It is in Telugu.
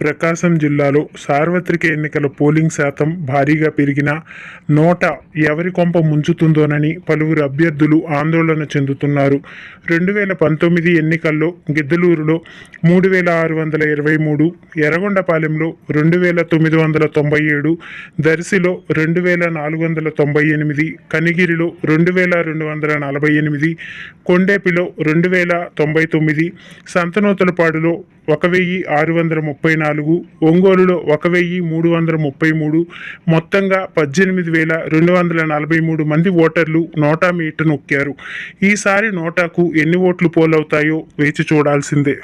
ప్రకాశం జిల్లాలో సార్వత్రిక ఎన్నికల పోలింగ్ శాతం భారీగా పెరిగిన నోట ఎవరి కొంప ముంచుతుందోనని పలువురు అభ్యర్థులు ఆందోళన చెందుతున్నారు. రెండు వేల పంతొమ్మిది ఎన్నికల్లో గిద్దలూరులో మూడు వేల ఆరు వందల ఇరవై మూడు ఎర్రగొండపాలెంలో రెండు వేల తొమ్మిది వందల తొంభై ఏడు దర్శిలో రెండు వేల నాలుగు వందల తొంభై ఎనిమిది కనిగిరిలో రెండు వేల రెండు వందల నలభై ఎనిమిది కొండేపిలో రెండు వేల తొంభై తొమ్మిది సంతనూతలపాడులో ఒక వెయ్యి ఆరు వందల ముప్పై నాలుగు ఒంగోలులో ఒక వెయ్యి మూడు వందల ముప్పై మూడు మొత్తంగా పద్దెనిమిది వేల రెండు వందల నలభై మూడు మంది ఓటర్లు నోటా మీట నొక్కారు. ఈసారి నోటాకు ఎన్ని ఓట్లు పోలవుతాయో వేచి చూడాల్సిందే.